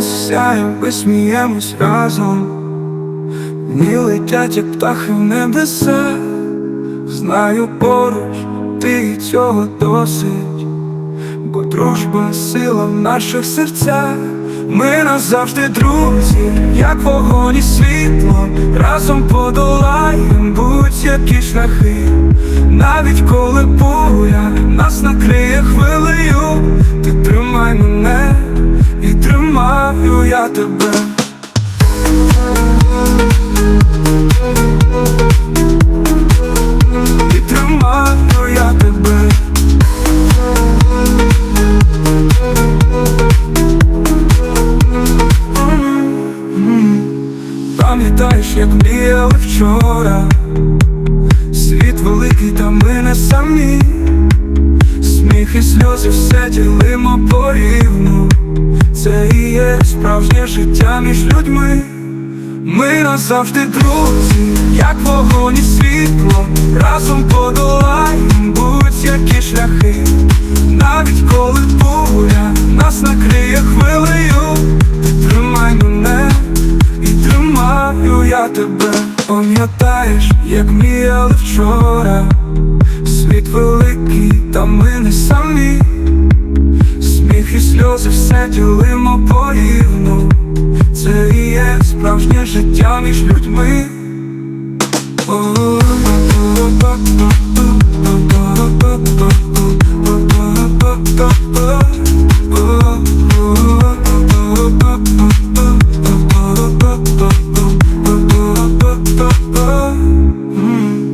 сяєм, ми сміємось разом. Дні летять, як птахи в небеса. Знаю поруч, ти і цього досить, бо дружба сила в наших серцях. Ми назавжди друзі, як вогонь і світло, разом подолаєм будь-які шляхи, навіть коли буря нас накриє хвилею, я тебе. І тримаю я тебе. Пам'ятаєш, як мріяли вчора, світ великий, та ми не самі, і сльози все ділимо порівну. Це і є справжнє життя між людьми. Ми назавжди друзі, як вогонь і світло, разом подолаєм будь-які шляхи, навіть коли буря нас накриє хвилею, тримай мене і тримаю я тебе, пам'ятаєш, як мріяли вчора, сльози все ділимо порівну. Це і є справжнє життя між людьми.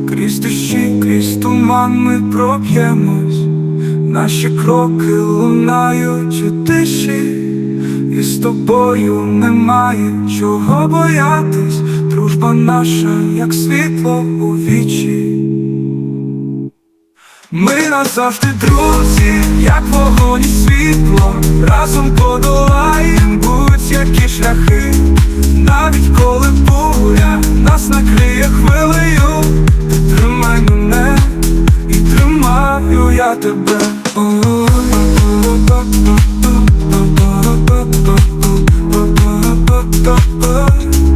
Крізь дощі, крізь туман ми проб'ємось, наші кроки лунають у тиші. І з тобою немає чого боятись, дружба наша, як світло у вічі. Ми назавжди друзі, як вогонь і світло, разом подолаєм будь-які шляхи, навіть коли буря нас накриє хвилею, love